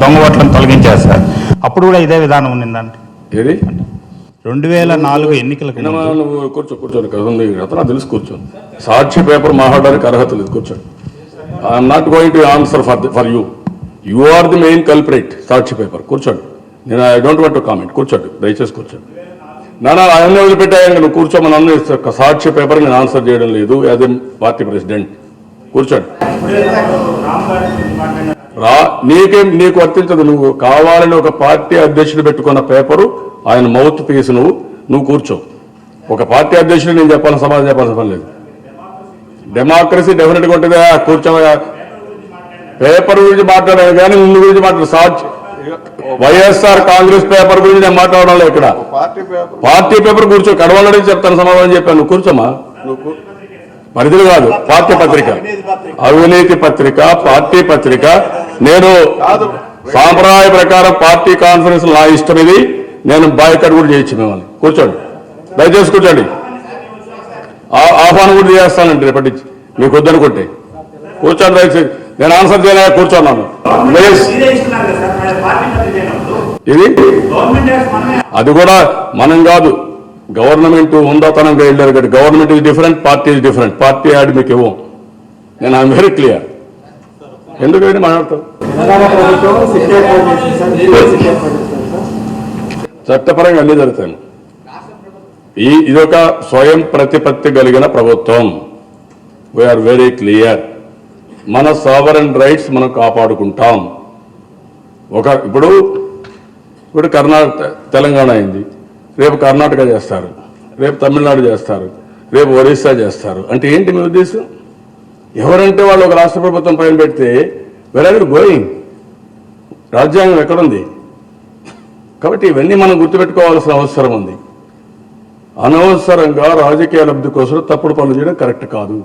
దొంగ ఓట్లను తొలగించారు సార్. అప్పుడు కూడా ఇదే విధానం ఉండిందండి ఏది? రెండు వేల నాలుగు ఎన్నికలకు కూర్చో ఉంది. అతను తెలుసు కూర్చో. సాక్షి పేపర్ మాట్లాడడానికి అర్హత లేదు కూర్చో. I'm not going to answer for for you you are the main culprit Sakshi paper. కూర్చోండి. నేను I don't want to comment కూర్చోండి. దయచేసి కూర్చోండి. నానా ఆయన వదిలిపెట్టాయని నువ్వు కూర్చోమని అన్న సాక్షి పేపర్ నేను ఆన్సర్ చేయడం లేదు. యాజ్ ఎ పార్టీ ప్రెసిడెంట్ కూర్చోండి. రా నీకేం నీకు వర్తించదు. నువ్వు కావాలని ఒక పార్టీ అధ్యక్షుడు పెట్టుకున్న పేపరు ఆయన మౌత్ పీస్ నువ్వు నువ్వు కూర్చో. ఒక పార్టీ అధ్యక్షుడు నేను చెప్పాల్సిన సమాధానం చెప్పాల్సిన పని లేదు. డెమోక్రసీ డెఫినెట్గా ఉంటుందా కూర్చోవా పేపర్ గురించి మాట్లాడాను కానీ నిన్ను గురించి మాట్లాడు. సాక్షి వైఎస్ఆర్ కాంగ్రెస్ పేపర్ గురించి నేను మాట్లాడడం లేదు ఇక్కడ. Party paper. పార్టీ పేపర్ కూర్చో కడవలడి చెప్తాను సమాధానం చెప్పాను. నువ్వు కూర్చోమా? నువ్వు పరిధులు కాదు పార్టీ పత్రిక. అవినీతి పత్రిక పార్టీ పత్రిక నేను సాంప్రదాయ ప్రకారం పార్టీ కాన్ఫరెన్స్ నా ఇష్టం ఇది. నేను బాయ్కట్ కూడా చేయొచ్చు మిమ్మల్ని. కూర్చోండి. దయచేసి కూర్చోండి. ఆ- ఆహ్వానం కూడా చేస్తానండి రేపటి నుంచి. మీకు వద్దనుకుంటే. కూర్చోండి దయచేసి. నేను ఆన్సర్ చేయలే కూర్చోన్నాను. ఇది? అది కూడా మనం కాదు. గవర్నమెంట్ ఉందాతనంగా వెళ్ళారు కదా government is different party is different party ad మీకు ఇవ్వం. నేను ఐఎమ్ వెరీ క్లియర్ ఎందుకు వెళ్ళి మాట్లాడతాం చట్టపరంగా అన్ని జరుగుతాయి. ఈ ఇదొక స్వయం ప్రతిపత్తి కలిగిన ప్రభుత్వం. వీఆర్ వెరీ క్లియర్ మన సావరన్ రైట్స్ మనం కాపాడుకుంటాం. ఒక ఇప్పుడు ఇప్పుడు కర్ణాటక తెలంగాణ అయింది. రేపు కర్ణాటక చేస్తారు. రేపు తమిళనాడు చేస్తారు. రేపు ఒరిస్సా చేస్తారు. అంటే ఏంటి మీ ఉద్దేశం? ఎవరంటే వాళ్ళు ఒక రాష్ట్ర ప్రభుత్వం పైన పెడితే వెరాగర్ గోయింగ్. రాజ్యాంగం ఎక్కడుంది? కాబట్టి ఇవన్నీ మనం గుర్తుపెట్టుకోవాల్సిన అవసరం ఉంది. అనవసరంగా రాజకీయ లబ్ధి కోసం తప్పుడు పనులు చేయడం కరెక్ట్ కాదు.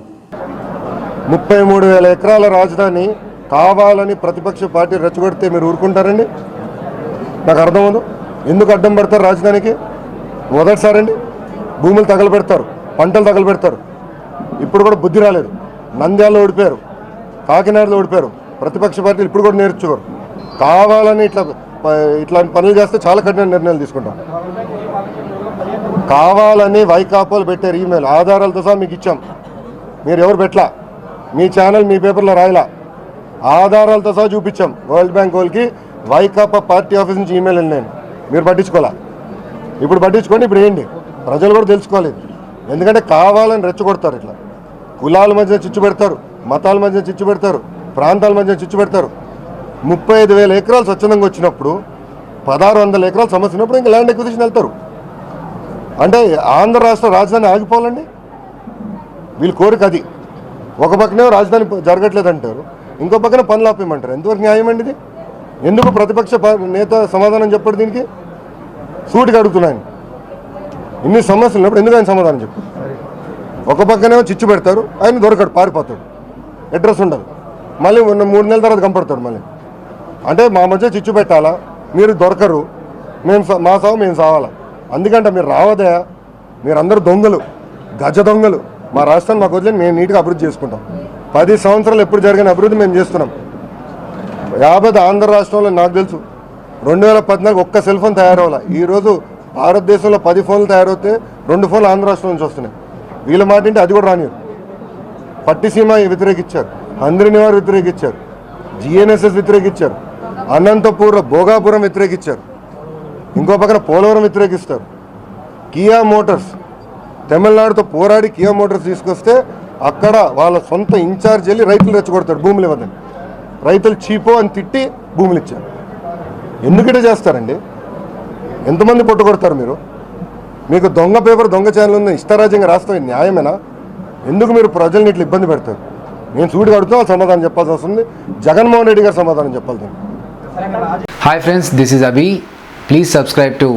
ముప్పై మూడు వేల ఎకరాల రాజధాని కావాలని ప్రతిపక్ష పార్టీ రెచ్చగొడితే మీరు ఊరుకుంటారండి? నాకు అర్థమవుదు ఎందుకు అడ్డం పడతారు రాజధానికి? మొదటిసారండి. భూములు తగలబెడతారు పంటలు తగలబెడతారు. ఇప్పుడు కూడా బుద్ధి రాలేదు. నంద్యాలలో ఓడిపోయారు. కాకినాడలో ఓడిపోయారు. ప్రతిపక్ష పార్టీలు ఇప్పుడు కూడా నేర్చుకోరు. కావాలని ఇట్లా ఇట్లాంటి పనులు చేస్తే చాలా కఠిన నిర్ణయాలు తీసుకుంటాం. కావాలని వైకాపాలు పెట్టారు ఈమెయిల్. ఆధారాలతో సహా మీకు ఇచ్చాం. మీరు ఎవరు పెట్టలా? మీ ఛానల్ మీ పేపర్లో రాయలా? ఆధారాలతో సహా చూపించాం. వరల్డ్ బ్యాంక్ వాళ్ళకి వైకాపా పార్టీ ఆఫీస్ నుంచి ఈమెయిల్ నేను. మీరు పట్టించుకోవాలా? ఇప్పుడు పట్టించుకోండి ఇప్పుడు వేయండి ప్రజలు కూడా తెలుసుకోలేదు ఎందుకంటే కావాలని రెచ్చగొడతారు ఇట్లా. కులాల మధ్య చిచ్చు పెడతారు మతాల మధ్య చిచ్చు పెడతారు ప్రాంతాల మధ్య చిచ్చు పెడతారు. ముప్పై ఐదు వేల ఎకరాలు స్వచ్ఛందంగా వచ్చినప్పుడు పదహారు వందల ఎకరాలు సమస్య ఉన్నప్పుడు ఇంకా ల్యాండ్ ఎక్విజిషన్ వెళ్తారు. అంటే ఆంధ్ర రాష్ట్ర రాజధాని ఆగిపోవాలండి? వీళ్ళ కోరిక అది. ఒక పక్కనే రాజధాని జరగట్లేదు అంటారు ఇంకో పక్కన పనులు ఆపేయమంటారు. ఎంతవరకు న్యాయం అండి ఇది? ఎందుకు ప్రతిపక్ష నేత సమాధానం చెప్పాడు దీనికి? సూటిగా అడుగుతున్నాను. ఇన్ని సమస్యలు ఉన్నప్పుడు ఎందుకు ఆయన సమాధానం చెప్పారు ఒక పక్కనేమో చిచ్చు పెడతారు ఆయన దొరకడు పారిపోతాడు. అడ్రస్ ఉండదు. మళ్ళీ ఉన్న మూడు నెలల తర్వాత కంపడతాడు మళ్ళీ. అంటే మా మధ్య చిచ్చు పెట్టాలా? మీరు దొరకరు మేము మా సావు మేము సావాలా? అందుకంటే మీరు రావదే మీరందరూ దొంగలు గజ దొంగలు. మా రాష్ట్రాన్ని మాకు వదిలేని మేము నీట్గా అభివృద్ధి చేసుకుంటాం. పది సంవత్సరాలు ఎప్పుడు జరిగిన అభివృద్ధి మేము చేస్తున్నాం. యాభై ఆంధ్ర రాష్ట్రంలో నాకు తెలుసు రెండు వేల పద్నాలుగు ఒక్క సెల్ ఫోన్ తయారవ్వాలి? ఈరోజు భారతదేశంలో పది ఫోన్లు తయారవుతే రెండు ఫోన్లు ఆంధ్ర రాష్ట్రం నుంచి వస్తున్నాయి. వీళ్ళ మాట అంటే అది కూడా రానియరు పట్టిసీమ వ్యతిరేకించారు హంద్రినివార్ వ్యతిరేకించారు జిఎన్ఎస్ఎస్ వ్యతిరేకించారు అనంతపూర్ భోగాపురం వ్యతిరేకించారు ఇంకో పక్కన పోలవరం వ్యతిరేకిస్తారు. కియా మోటార్స్ తమిళనాడుతో పోరాడి కియా మోటార్స్ తీసుకొస్తే అక్కడ వాళ్ళ సొంత ఇన్ఛార్జ్ వెళ్ళి రైతులు రెచ్చగొడతారు భూములు ఇవ్వదని రైతులు చీపో అని తిట్టి భూములు ఇచ్చారు. ఎందుకంటే చేస్తారండి? ఎంతమంది పొట్టుకొడతారు మీరు? మీకు దొంగ పేపర్ దొంగ ఛానల్ ఉంది ఇష్టరాజ్యంగా రాస్తాం ఇది న్యాయమేనా ఎందుకు మీరు ప్రజల్ని ఇట్లా ఇబ్బంది పెడతారు నేను అడుగుతున్నా వాళ్ళు సమాధానం చెప్పాల్సి వస్తుంది జగన్మోహన్ రెడ్డి గారు సమాధానం చెప్పాలి దీనికి. Hi friends, this is Avi. Please subscribe to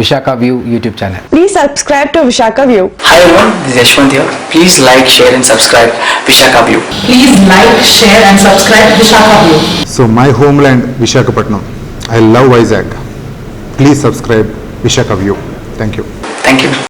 Vishaka View YouTube channel. Please subscribe to Vishaka View. Hi everyone, this is Yashwant here. Please like, share and subscribe Vishaka View. Please like, share and subscribe Vishaka View. So my homeland Vishakhapatnam. I love Vizag. Please subscribe Vishaka View. Thank you. Thank you.